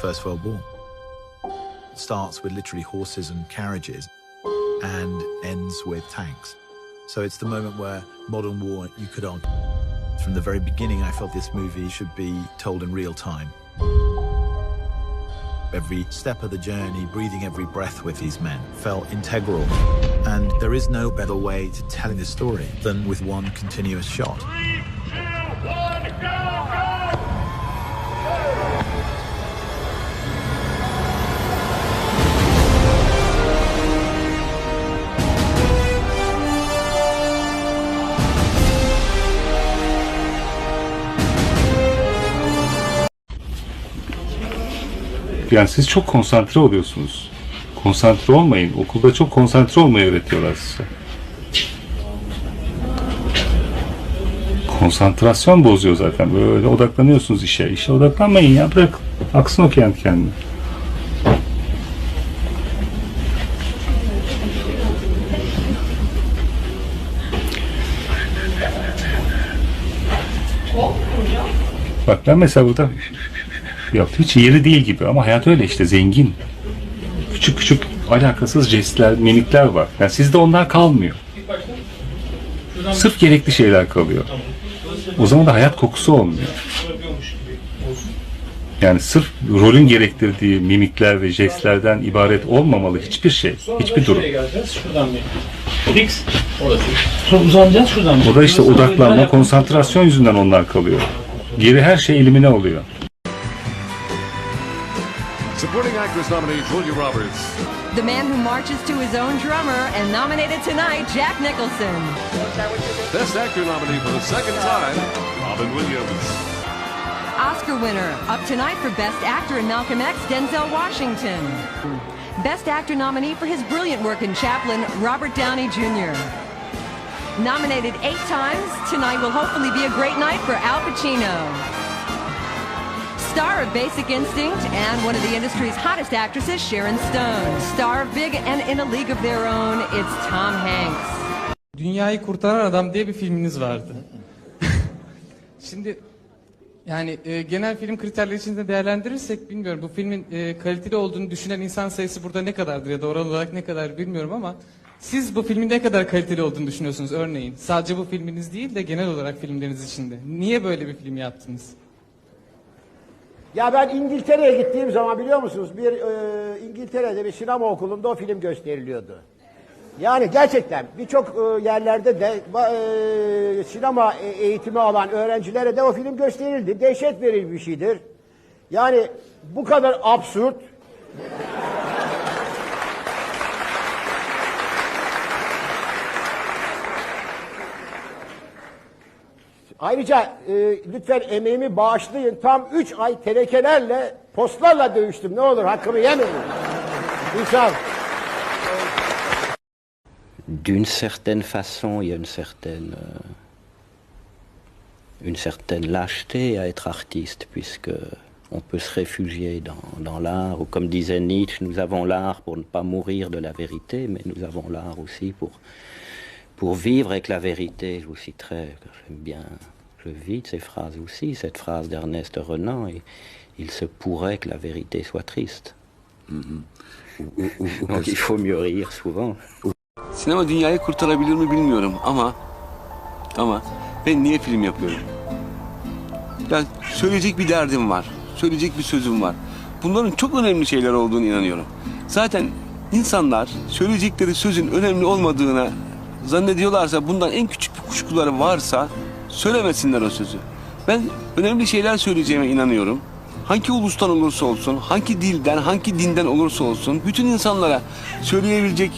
First World War. It starts with literally horses and carriages and ends with tanks. So it's the moment where modern war, you could argue. From the very beginning, I felt this movie should be told in real time. Every step of the journey, breathing every breath with these men, felt integral. And there is no better way to telling the story than with one continuous shot. Three, two, one, Yani siz çok konsantre oluyorsunuz. Konsantre olmayın. Okulda çok konsantre olmayı öğretiyorlar size. Konsantrasyon bozuyor zaten. Böyle odaklanıyorsunuz işe. İşe odaklanmayın ya. Bırak. Aksın o kendi kendine. Bak ben mesela burada yaptım. Hiç yeri değil gibi ama hayat öyle işte zengin. Küçük küçük alakasız jestler, mimikler var. Yani sizde onlar kalmıyor. Sırf gerekli şeyler kalıyor. O zaman da hayat kokusu olmuyor. Yani sırf rolün gerektirdiği mimikler ve jestlerden ibaret olmamalı hiçbir şey, hiçbir durum. Uzanacağız şuradan. O da işte odaklanma, konsantrasyon yüzünden onlar kalıyor. Geri her şey elimine oluyor. Supporting actress nominee Julia Roberts. The man who marches to his own drummer and nominated tonight, Jack Nicholson. Best actor nominee for the second time, Robin Williams. Oscar winner, up tonight for Best Actor in Malcolm X, Denzel Washington. Best Actor nominee for his brilliant work in Chaplin, Robert Downey Jr. Nominated eight times, tonight will hopefully be a great night for Al Pacino. Star of Basic Instinct and one of the industry's hottest actresses, Sharon Stone. Star of Big and in a League of Their Own, it's Tom Hanks. Dünyayı Kurtaran Adam diye bir filminiz vardı. Şimdi yani e, genel film kriterleri içinde değerlendirirsek bilmiyorum bu filmin e, kaliteli olduğunu düşünen insan sayısı burada ne kadardır ya da oran olarak ne kadar bilmiyorum ama siz bu filmin ne kadar kaliteli olduğunu düşünüyorsunuz örneğin? Sadece bu filminiz değil de genel olarak filmleriniz içinde. Niye böyle bir film yaptınız? Ya ben İngiltere'ye gittiğim zaman biliyor musunuz bir e, İngiltere'de bir sinema okulunda o film gösteriliyordu. Yani gerçekten birçok e, yerlerde de e, sinema e- eğitimi alan öğrencilere de o film gösterildi. Dehşet verici bir şeydir. Yani bu kadar absürt E, d'une certaine façon, il y a une certaine, euh, une certaine lâcheté à être artiste, puisque on peut se réfugier dans, dans l'art, ou comme disait Nietzsche, nous avons l'art pour ne pas mourir de la vérité, mais nous avons l'art aussi pour, pour vivre avec la vérité. Je vous citerai, j'aime bien, je vis de ces phrases aussi, cette phrase d'Ernest Renan, et, il se pourrait que la vérité soit triste. Ou- ou- ou- donc il faut mieux rire souvent. Sinema dünyayı kurtarabilir mi bilmiyorum ama ama ben niye film yapıyorum? Ya söyleyecek bir derdim var. Söyleyecek bir sözüm var. Bunların çok önemli şeyler olduğunu inanıyorum. Zaten insanlar söyleyecekleri sözün önemli olmadığına zannediyorlarsa bundan en küçük bir kuşkuları varsa söylemesinler o sözü. Ben önemli şeyler söyleyeceğime inanıyorum. Hangi ulustan olursa olsun, hangi dilden, hangi dinden olursa olsun bütün insanlara söyleyebilecek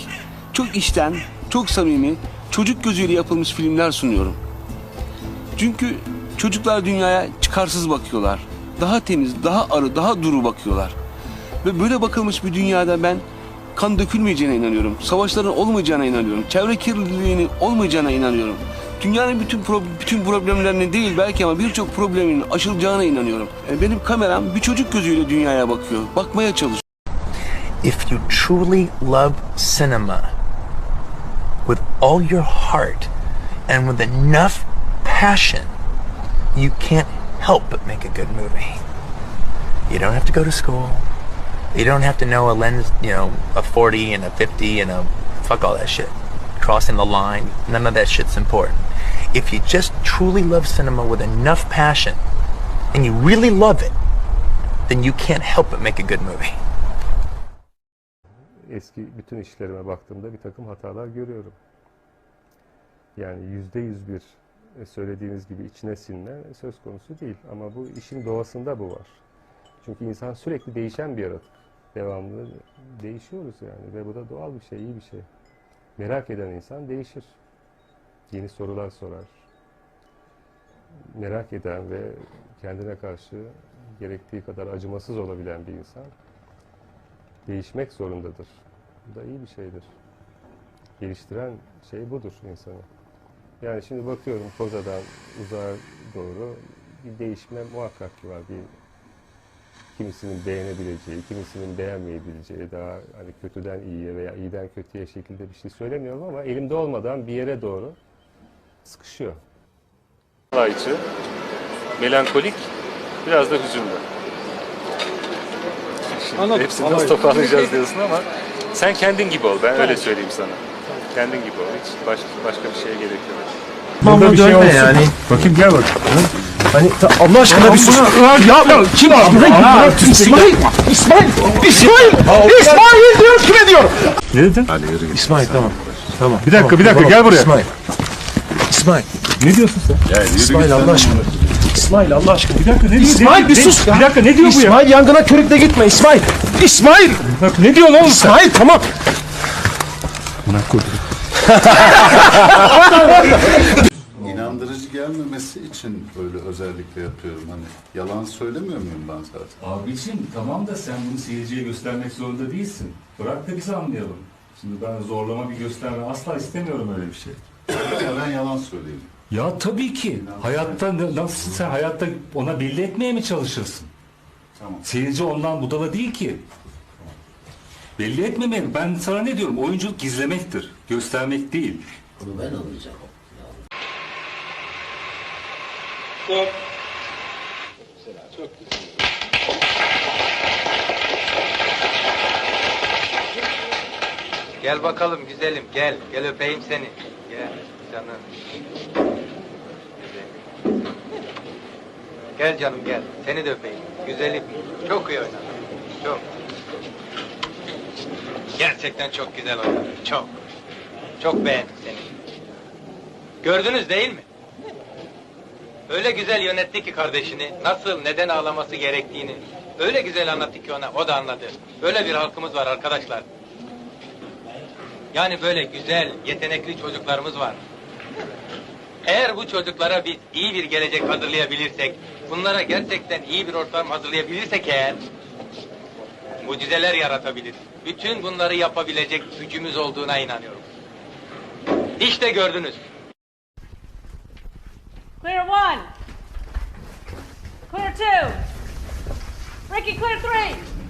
çok işten, çok samimi, çocuk gözüyle yapılmış filmler sunuyorum. Çünkü çocuklar dünyaya çıkarsız bakıyorlar. Daha temiz, daha arı, daha duru bakıyorlar. Ve böyle bakılmış bir dünyada ben kan dökülmeyeceğine inanıyorum. Savaşların olmayacağına inanıyorum. Çevre kirliliğinin olmayacağına inanıyorum. Dünyanın bütün pro- bütün problemlerinin değil belki ama birçok probleminin aşılacağına inanıyorum. E, Benim kameram bir çocuk gözüyle dünyaya bakıyor. Bakmaya çalışıyor. if you truly love cinema with all your heart and with enough passion, you can't help but make a good movie. You don't have to go to school. You don't have to know a lens, you know, a 40 and a 50 and a fuck all that shit. Crossing the line, none of that shit's important. If you just truly love cinema with enough passion and you really love it, then you can't help but make a good movie. Eski bütün işlerime baktığımda bir takım hatalar görüyorum. Yani yüzde yüz bir e, söylediğiniz gibi içine sinme söz konusu değil. Ama bu işin doğasında bu var. Çünkü insan sürekli değişen bir yaratık. Devamlı değişiyoruz yani ve bu da doğal bir şey, iyi bir şey. Merak eden insan değişir. Yeni sorular sorar. Merak eden ve kendine karşı gerektiği kadar acımasız olabilen bir insan değişmek zorundadır. Bu da iyi bir şeydir. Geliştiren şey budur insanı. Yani şimdi bakıyorum Koza'dan uzağa doğru bir değişme muhakkak ki var. Bir kimisinin beğenebileceği, kimisinin beğenmeyebileceği, daha hani kötüden iyiye veya iyiden kötüye şekilde bir şey söylemiyorum ama elimde olmadan bir yere doğru sıkışıyor. Alaycı, melankolik, biraz da hüzünlü. Şimdi hepsini nasıl toparlayacağız diyorsun ama sen kendin gibi ol. Ben öyle söyleyeyim sana. Kendin gibi ol. Hiç başka, başka bir şeye gerek yok. Burada bir şey olsun. Yani. Bakayım gel bak. Hani Allah aşkına bir sus. Ya kim abi? İsmail! İsmail! İsmail! İsmail diyor kime diyor? Ne dedin? İsmail tamam. Tamam. Bir dakika, bir dakika, gel buraya. İsmail. İsmail. Ne diyorsun sen? İsmail Allah aşkına. İsmail Allah aşkına. Bir dakika ne diyor? İsmail bir sus ya. Bir dakika ne diyor bu ya? İsmail yangına körükle gitme İsmail. İsmail! Bak ne diyorsun oğlum sen? İsmail tamam. Gelmemesi için böyle özellikle yapıyorum. Hani yalan söylemiyor muyum ben zaten? Abiciğim tamam da sen bunu seyirciye göstermek zorunda değilsin. Bırak da biz anlayalım. Şimdi ben zorlama bir gösterme asla istemiyorum öyle bir şey. Ya ben yalan söyleyeyim. Ya tabii ki. Hayatta nasıl sen hayatta ona belli etmeye mi çalışırsın? Tamam. Seyirci ondan budala değil ki. Belli etmemeli. Ben sana ne diyorum? Oyunculuk gizlemektir. Göstermek değil. Gel bakalım güzelim gel. Gel öpeyim seni. Gel canım. Güzelim. Gel canım gel. Seni de öpeyim. Güzelim. Çok iyi oynadın. Çok. Gerçekten çok güzel oynadın. Çok. Çok beğendim seni. Gördünüz değil mi? Öyle güzel yönetti ki kardeşini. Nasıl, neden ağlaması gerektiğini. Öyle güzel anlattı ki ona, o da anladı. Böyle bir halkımız var arkadaşlar. Yani böyle güzel, yetenekli çocuklarımız var. Eğer bu çocuklara biz iyi bir gelecek hazırlayabilirsek, bunlara gerçekten iyi bir ortam hazırlayabilirsek eğer, mucizeler yaratabilir. Bütün bunları yapabilecek gücümüz olduğuna inanıyorum. İşte gördünüz. Clear one. Clear two. Ricky, clear three.